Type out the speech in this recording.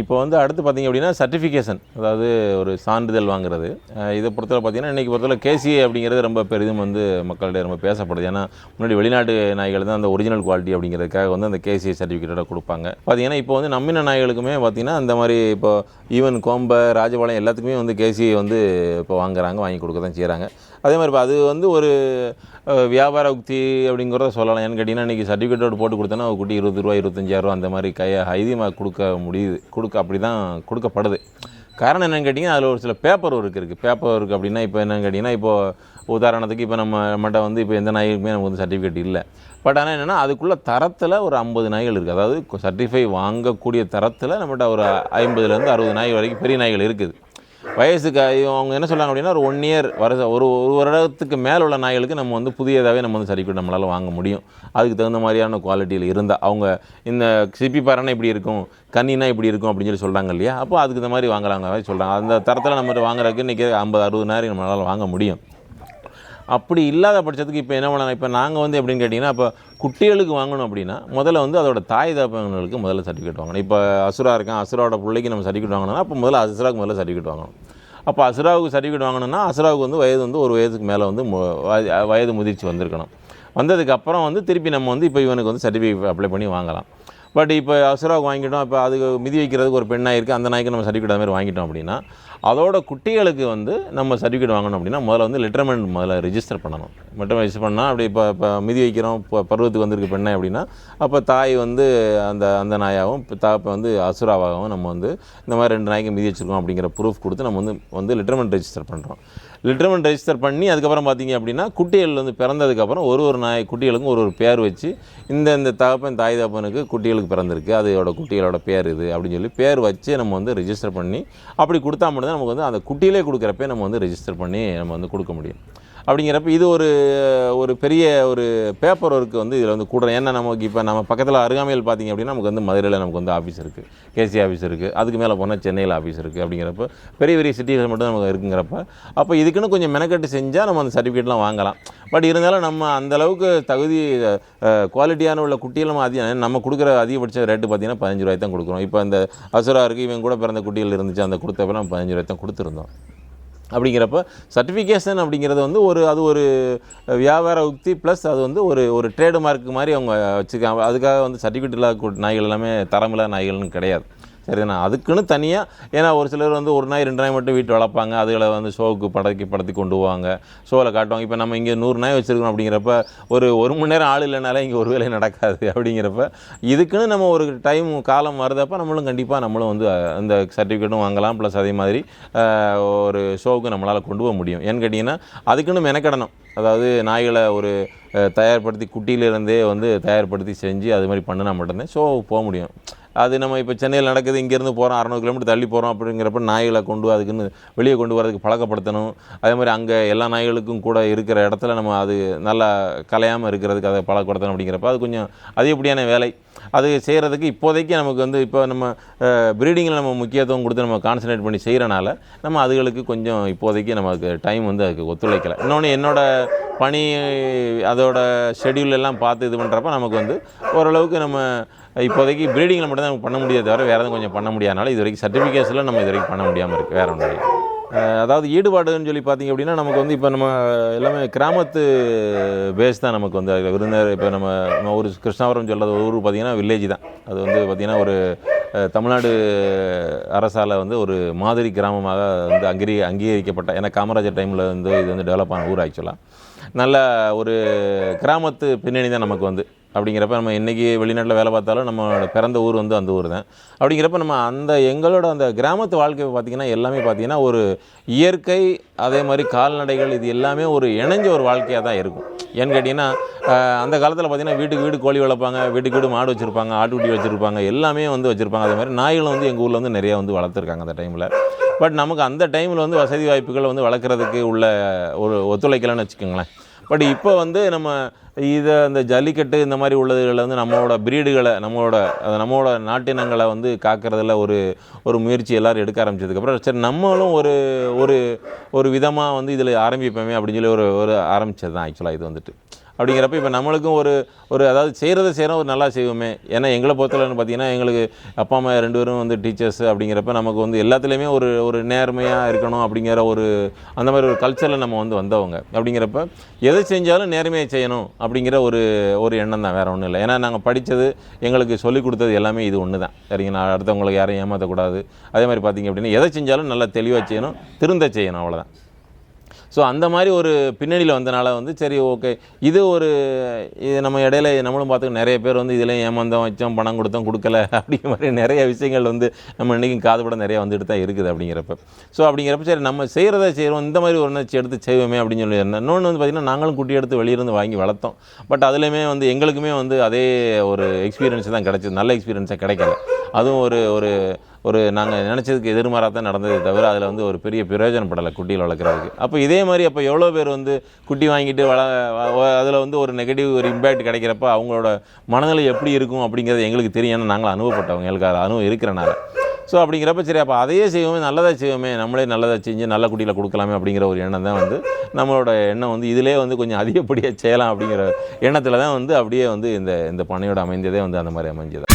இப்போ வந்து அடுத்து பார்த்திங்க அப்படின்னா சர்டிஃபிகேஷன் அதாவது ஒரு சான்றிதழ் வாங்குறது. இதை பொறுத்தவரை பார்த்திங்கன்னா இன்றைக்கி பொறுத்தவரை கேசிஏ அப்படிங்கிறது ரொம்ப பெரிதும் வந்து மக்களிடையே ரொம்ப பேசப்படுது. ஏன்னா முன்னாடி வெளிநாட்டு நாய்கள் தான் அந்த ஒரிஜினல் குவாலிட்டி அப்படிங்கிறதுக்காக வந்து அந்த கேசி சர்டிஃபிகேட்டோட கொடுப்பாங்க. பார்த்தீங்கன்னா இப்போ வந்து நம்மின நாய்களுக்குமே பார்த்திங்கன்னா அந்த மாதிரி இப்போ ஈவன் கோம்பை ராஜபாளையம் எல்லாத்துக்குமே வந்து கேசிஏ வந்து இப்போ வாங்குறாங்க வாங்கி கொடுக்க தான் செய்கிறாங்க அதே மாதிரி இப்போ அது வந்து ஒரு வியாபார உக்தி அப்படிங்கிறத சொல்லலாம். ஏன்னு கேட்டிங்கன்னா இன்றைக்கி சர்டிஃபிகேட்டோடு போட்டு கொடுத்தோன்னா ஒரு குட்டி இருபது ரூபா இருபத்தஞ்சாயிரம் அந்த மாதிரி கையை அதிகமாக கொடுக்க முடியுது. கொடுக்க அப்படி தான் கொடுக்கப்படுது. காரணம் என்னன்னு கேட்டிங்கன்னா அதில் ஒரு சில பேப்பர் ஒர்க் இருக்குது பேப்பர் ஒர்க் அப்படின்னா இப்போ என்னன்னு கேட்டிங்கன்னா இப்போது உதாரணத்துக்கு இப்போ நம்ம நம்மகிட்ட வந்து இப்போ எந்த நாய்க்குமே நமக்கு வந்து சர்டிஃபிகேட் இல்லை. பட் ஆனால் என்னென்னா அதுக்குள்ளே தரத்தில் ஒரு ஐம்பது நாய்கள் இருக்குது அதாவது சர்டிஃபை வாங்கக்கூடிய தரத்தில் நம்மகிட்ட ஒரு ஐம்பதுலேருந்து அறுபது நாய்கள் வரைக்கும் பெரிய நாய்கள் இருக்குது. வயசுக்கு அவங்க என்ன சொல்கிறாங்க அப்படின்னா ஒரு ஒன் இயர் வருஷம் ஒரு ஒரு வருடத்துக்கு மேலே உள்ள நாய்களுக்கு நம்ம வந்து புதியதாகவே நம்ம வந்து சர்டிஃபிகேட் நம்மளால் வாங்க முடியும். அதுக்கு தகுந்த மாதிரியான குவாலிட்டியில் இருந்தால் அவங்க இந்த சிப்பி பாறைனா இப்படி இருக்கும் கன்னினா இப்படி இருக்கும் அப்படின்னு சொல்லி சொல்கிறாங்க இல்லையா? அப்போ அதுக்கு இந்த மாதிரி வாங்கலாங்க மாதிரி சொல்கிறாங்க அந்த தரத்தில் நம்ம வாங்குறதுக்கு இன்றைக்கி ஐம்பது அறுபது நாயிரம் நம்மளால் வாங்க முடியும். அப்படி இல்லாத பட்சத்துக்கு இப்போ என்ன பண்ணலாம்? இப்போ நாங்கள் வந்து எப்படின்னு கேட்டிங்கன்னா இப்போ குட்டிகளுக்கு வாங்கணும் அப்படின்னா முதல்ல வந்து அதோட தாய் தகப்பங்களுக்கு முதல்ல சர்டிஃபிகேட் வாங்கணும். இப்போ அசுரா இருக்கான் அசுராவோட பிள்ளைக்கு நம்ம சர்டிஃபிகேட் வாங்கணும்னா அப்போ முதல்ல அசுராவுக்கு முதல்ல சர்டிஃபிகேட் வாங்கணும். அப்போ அசுராவுக்கு சர்டிஃபிகேட் வாங்கணும்னா அசுராவுக்கு வந்து வயது வந்து ஒரு வயதுக்கு மேலே வந்து மு- வயது முதிர்ச்சி வந்திருக்கணும். வந்ததுக்கப்புறம் வந்து திருப்பி நம்ம வந்து இப்போ இவனுக்கு வந்து சர்டிஃபிகேட் அப்ளை பண்ணி வாங்கலாம். பட் இப்போ அசுராவுக்கு வாங்கிட்டோம் இப்போ அதுக்கு மிதி வைக்கிறதுக்கு ஒரு பெண்ணாக இருக்குது அந்த நாய்க்கு நம்ம சர்டிஃபிகேட் அது மாதிரி வாங்கிட்டோம் அப்படின்னா அதோட குட்டிகளுக்கு வந்து நம்ம சர்டிஃபிகேட் வாங்கணும் அப்படின்னா முதல்ல வந்து லிட்டர்மெண்ட் முதல்ல ரிஜிஸ்டர் பண்ணணும். மட்டும் ரிஜிஸ்டர் பண்ணால் அப்படி இப்போ இப்போ மிதி வைக்கிறோம் இப்போ பருவத்துக்கு வந்திருக்கு பெண்ணை அப்படின்னா அப்போ தாய் வந்து அந்த அந்த நாயாகவும் தாப்பை வந்து அசுராவாகவும் நம்ம வந்து இந்த மாதிரி ரெண்டு நாய்க்கு மிதி வச்சுருக்கோம் அப்படிங்கிற ப்ரூஃப் கொடுத்து நம்ம வந்து வந்து லெட்டர்மெண்ட் ரெஜிஸ்டர் பண்ணுறோம் லிட்டர்மெண்ட் ரெஜிஸ்டர் பண்ணி அதுக்கப்புறம் பார்த்தீங்க அப்படின்னா குட்டிகள் வந்து பிறந்ததுக்கப்புறம் ஒரு ஒரு நாய் குட்டிகளுக்கும் ஒரு ஒரு பேர் வச்சு இந்த இந்த தகப்பன் தாய் தகப்பனுக்கு குட்டிகளுக்கு பிறந்திருக்கு. அதோட குட்டிகளோட பேர் இது அப்படின்னு சொல்லி பேர் வச்சு நம்ம வந்து ரிஜிஸ்டர் பண்ணி அப்படி கொடுத்தா மட்டும்தான் நமக்கு வந்து அந்த குட்டியிலே கொடுக்குறப்பே நம்ம வந்து ரிஜிஸ்டர் பண்ணி நம்ம வந்து கொடுக்க முடியும். அப்படிங்கிறப்ப இது ஒரு ஒரு பெரிய ஒரு பேப்பர் ஒர்க்கு வந்து இதில் வந்து கூட ஏன்னா நமக்கு இப்போ நம்ம பக்கத்தில் அருகாமையில் பார்த்தீங்க அப்படின்னா நமக்கு வந்து மதுரையில் நமக்கு வந்து ஆஃபீஸ் இருக்குது கேசி ஆஃபீஸ் இருக்குது அதுக்கு மேலே போனால் சென்னையில் ஆஃபீஸ் இருக்குது அப்படிங்கிறப்ப பெரிய பெரிய சிட்டிகள் மட்டும் நமக்கு இருக்குங்கிறப்ப அப்போ இதுக்குன்னு கொஞ்சம் மெனக்கட்டு செஞ்சால் நம்ம அந்த சர்டிஃபிகேட்லாம் வாங்கலாம். பட் இருந்தாலும் நம்ம அந்த அளவுக்கு தகுதி குவாலிட்டியான உள்ள குட்டியெல்லாம் நம்ம நம்ம கொடுக்குற அதிகபட்ச ரேட்டு பார்த்தீங்கன்னா பதினஞ்சு ரூபாய் தான் கொடுக்குறோம். இப்போ இந்த அசுரா இருக்குது இவங்க கூட பிறந்த குட்டிகள் இருந்துச்சு அந்த கொடுத்தப்ப நம்ம பதினஞ்சு ரூபாய் தான் கொடுத்துருந்தோம். அப்படிங்கிறப்ப சர்டிஃபிகேஷன் அப்படிங்கிறது வந்து ஒரு அது ஒரு வியாபார உக்தி ப்ளஸ் அது வந்து ஒரு ஒரு ட்ரேடு மார்க் மாதிரி அவங்க வச்சுருக்காங்க அதுக்காக வந்து சர்டிஃபிகேட் இல்லாத நாய்கள் எல்லாமே தரமில்லாத நாய்கள்னு கிடையாது. சரிண்ணா அதுக்குன்னு தனியாக ஏன்னா ஒரு சிலர் வந்து ஒரு நாய் ரெண்டு நாய் மட்டும் வீட்டு வளர்ப்பாங்க. அதுகளை வந்து ஷோவுக்கு படக்கி படத்தி கொண்டு போவாங்க. ஷோவில் காட்டுவாங்க. இப்போ நம்ம இங்கே நூறு நாய் வச்சுருக்கோம் அப்படிங்கிறப்ப ஒரு ஒரு மணி நேரம் ஆள் இல்லைனாலே இங்கே ஒரு வேலை நடக்காது அப்படிங்கிறப்ப இதுக்குன்னு நம்ம ஒரு டைம் காலம் வருதப்ப நம்மளும் கண்டிப்பாக நம்மளும் வந்து அந்த சர்டிஃபிகேட்டும் வாங்கலாம். ப்ளஸ் அதே மாதிரி ஒரு ஷோவுக்கு நம்மளால் கொண்டு போக முடியும். ஏன்னு கேட்டிங்கன்னா அதுக்குன்னு மெனக்கடணும். அதாவது நாய்களை ஒரு தயார்படுத்தி குட்டியிலேருந்தே வந்து தயார்படுத்தி செஞ்சு அது மாதிரி பண்ணினா மட்டும்தான் ஷோவுக்கு போக முடியும். அது நம்ம இப்போ சென்னையில் நடக்குது இங்கேருந்து போகிறோம் அறநூறு கிலோமீட்டர் தள்ளி போகிறோம் அப்படிங்கிறப்ப நாய்களை கொண்டு அதுக்குன்னு வெளியே கொண்டு வரதுக்கு பழக்கப்படுத்தணும். அதே மாதிரி அங்கே எல்லா நாய்களுக்கும் கூட இருக்கிற இடத்துல நம்ம அது நல்லா கலையாமல் இருக்கிறதுக்கு அதை பழக்கப்படுத்தணும் அப்படிங்கிறப்ப அது கொஞ்சம் அதிகப்படியான வேலை. அது செய்கிறதுக்கு இப்போதைக்கு நமக்கு வந்து இப்போ நம்ம ப்ரீடிங்கில் நம்ம முக்கியத்துவம் கொடுத்து நம்ம கான்சன்ட்ரேட் பண்ணி செய்கிறனால நம்ம அதுகளுக்கு கொஞ்சம் இப்போதைக்கு நமக்கு டைம் வந்து அதுக்கு ஒத்துழைக்கலை. இன்னொன்று என்னோடய பணி அதோட ஷெடியூல் எல்லாம் பார்த்து இது பண்ணுறப்ப நமக்கு வந்து ஓரளவுக்கு நம்ம இப்போதைக்கு ப்ரீடிங்கில் மட்டும் தான் பண்ண முடியாது தவிர வேறு எதுவும் கொஞ்சம் பண்ண முடியாதனால இது வரைக்கும் சர்டிஃபிகேட்ஸில் நம்ம இது வரைக்கும் பண்ண முடியாமல் இருக்குது வேறு ஒன்றும் இல்லை. அதாவது ஈடுபாடுன்னு சொல்லி பார்த்தீங்க அப்படின்னா நமக்கு வந்து இப்போ நம்ம எல்லாமே கிராமத்து பேஸ் தான் நமக்கு வந்து. அதில் விருந்தினர் இப்போ நம்ம நம்ம ஒரு கிருஷ்ணாபுரம் சொல்கிறது ஒரு ஊர் பார்த்திங்கன்னா வில்லேஜ் தான். அது வந்து பார்த்திங்கன்னா ஒரு தமிழ்நாடு அரசால் வந்து ஒரு மாதிரி கிராமமாக வந்து அங்கீகரி அங்கீகரிக்கப்பட்ட ஏன்னா காமராஜர் டைமில் வந்து இது வந்து டெவலப் ஆன ஊர் ஆக்சுவலாக நல்ல ஒரு கிராமத்து பின்னணி தான் நமக்கு வந்து. அப்படிங்கிறப்ப நம்ம இன்றைக்கி வெளிநாட்டில் வேலை பார்த்தாலும் நம்மளோட பிறந்த ஊர் வந்து அந்த ஊர் தான். அப்படிங்கிறப்ப நம்ம அந்த எங்களோட அந்த கிராமத்து வாழ்க்கை பார்த்திங்கன்னா எல்லாமே பார்த்திங்கன்னா ஒரு இயற்கை அதே மாதிரி கால்நடைகள் இது எல்லாமே ஒரு இணைஞ்ச ஒரு வாழ்க்கையாக தான் இருக்கும். ஏன்னு கேட்டிங்கன்னா அந்த காலத்தில் பார்த்திங்கன்னா வீட்டுக்கு வீடு கோழி வளர்ப்பாங்க வீட்டுக்கு வீடு மாடு வச்சுருப்பாங்க ஆட்டுக்குட்டி வச்சுருப்பாங்க எல்லாமே வந்து வச்சுருப்பாங்க. அதே மாதிரி நாய்களும் வந்து எங்கள் ஊரில் வந்து நிறையா வந்து வளர்த்துருக்காங்க அந்த டைமில் பட் நமக்கு அந்த டைமில் வந்து வசதி வாய்ப்புகள் வந்து வளர்க்குறதுக்கு உள்ள ஒரு ஒத்துழைக்கலன்னு வச்சுக்கோங்களேன். பட் இப்போ வந்து நம்ம இதை இந்த ஜல்லிக்கட்டு இந்த மாதிரி உள்ளதுகளை வந்து நம்மளோட பிரீடுகளை நம்மளோட நம்மளோட நாட்டினங்களை வந்து காக்கிறதுல ஒரு ஒரு முயற்சி எல்லோரும் எடுக்க ஆரம்பிச்சதுக்கப்புறம் சரி நம்மளும் ஒரு ஒரு ஒரு விதமாக வந்து இதில் ஆரம்பிப்போமே அப்படின்னு சொல்லி ஒரு ஒரு ஆரம்பிச்சது தான் ஆக்சுவலாக இது வந்துட்டு. அப்படிங்கிறப்ப இப்போ நம்மளுக்கும் ஒரு ஒரு அதாவது செய்கிறத செய்கிறோம் ஒரு நல்லா செய்வோமே. ஏன்னா எங்களை பொறுத்தவரைன்னு பார்த்தீங்கன்னா எங்களுக்கு அப்பா அம்மா ரெண்டு பேரும் வந்து டீச்சர்ஸ் அப்படிங்கிறப்ப நமக்கு வந்து எல்லாத்துலேயுமே ஒரு ஒரு நேர்மையாக இருக்கணும் அப்படிங்கிற ஒரு அந்த மாதிரி ஒரு கல்ச்சரில் நம்ம வந்து வந்தவங்க அப்படிங்கிறப்ப எதை செஞ்சாலும் நேர்மையாக செய்யணும் அப்படிங்கிற ஒரு ஒரு எண்ணம் தான். வேறு ஒன்றும் இல்லை. ஏன்னா நாங்கள் படித்தது எங்களுக்கு சொல்லிக் கொடுத்தது எல்லாமே இது ஒன்று தான் சரிங்களா? அடுத்தவங்களுக்கு யாரையும் ஏமாற்றக்கூடாது அதே மாதிரி பார்த்தீங்க அப்படின்னா எதை செஞ்சாலும் நல்லா தெளிவாக செய்யணும் திருந்த செய்யணும் அவ்வளோதான் ஸோ அந்த மாதிரி ஒரு பின்னணியில் வந்தனால வந்து சரி ஓகே இது ஒரு இது நம்ம இடையில நம்மளும் பார்த்துக்க நிறைய பேர் வந்து இதில் ஏமாந்தோம் வச்சோம் பணம் கொடுத்தோம் கொடுக்கல அப்படிங்கிற மாதிரி நிறைய விஷயங்கள் வந்து நம்ம இன்றைக்கும் காதுபட நிறைய வந்துட்டு தான் இருக்குது அப்படிங்கிறப்ப. ஸோ அப்படிங்கிறப்ப சரி நம்ம செய்கிறத செய்கிறோம் இந்த மாதிரி ஒரு உணர்ச்சி எடுத்து செய்வோமே அப்படின்னு சொல்லி இருந்தேன் இன்னொன்று வந்து பார்த்திங்கன்னா நாங்களும் குட்டி எடுத்து வெளியிருந்து வாங்கி வளர்த்தோம். பட் அதுலேயுமே வந்து எங்களுக்குமே வந்து அதே ஒரு எக்ஸ்பீரியன்ஸ் தான் கிடச்சிது. நல்ல எக்ஸ்பீரியன்ஸாக கிடைக்கல. அதுவும் ஒரு ஒரு ஒரு நாங்கள் நினச்சதுக்கு எதிர்மாராக தான் நடந்ததே தவிர அதில் வந்து ஒரு பெரிய பிரயோஜனப்படலை குட்டியில் வளர்க்குறதுக்கு. அப்போ இதே மாதிரி அப்போ எவ்வளோ பேர் வந்து குட்டி வாங்கிட்டு வள அதில் வந்து ஒரு நெகட்டிவ் ஒரு இம்பேக்ட் கிடைக்கிறப்ப அவங்களோட மனநிலை எப்படி இருக்கும் அப்படிங்கிறது எங்களுக்கு தெரியும் ஏன்னா நாங்கள் அனுபவப்பட்டவங்க எங்களுக்கு அது அனுபவம் இருக்கிறனால. ஸோ அப்படிங்கிறப்ப சரி அப்போ அதையே செய்வோமே நல்லதாக செய்வோமே நம்மளே நல்லதாக செஞ்சு நல்ல குட்டியில் கொடுக்கலாமே அப்படிங்கிற ஒரு எண்ணம் தான் வந்து நம்மளோட எண்ணம் வந்து இதிலே வந்து கொஞ்சம் அதிகப்படியாக செய்யலாம் அப்படிங்கிற எண்ணத்தில் தான் வந்து அப்படியே வந்து இந்த இந்த பனையோட அமைந்ததே வந்து அந்த மாதிரி அமைஞ்சது.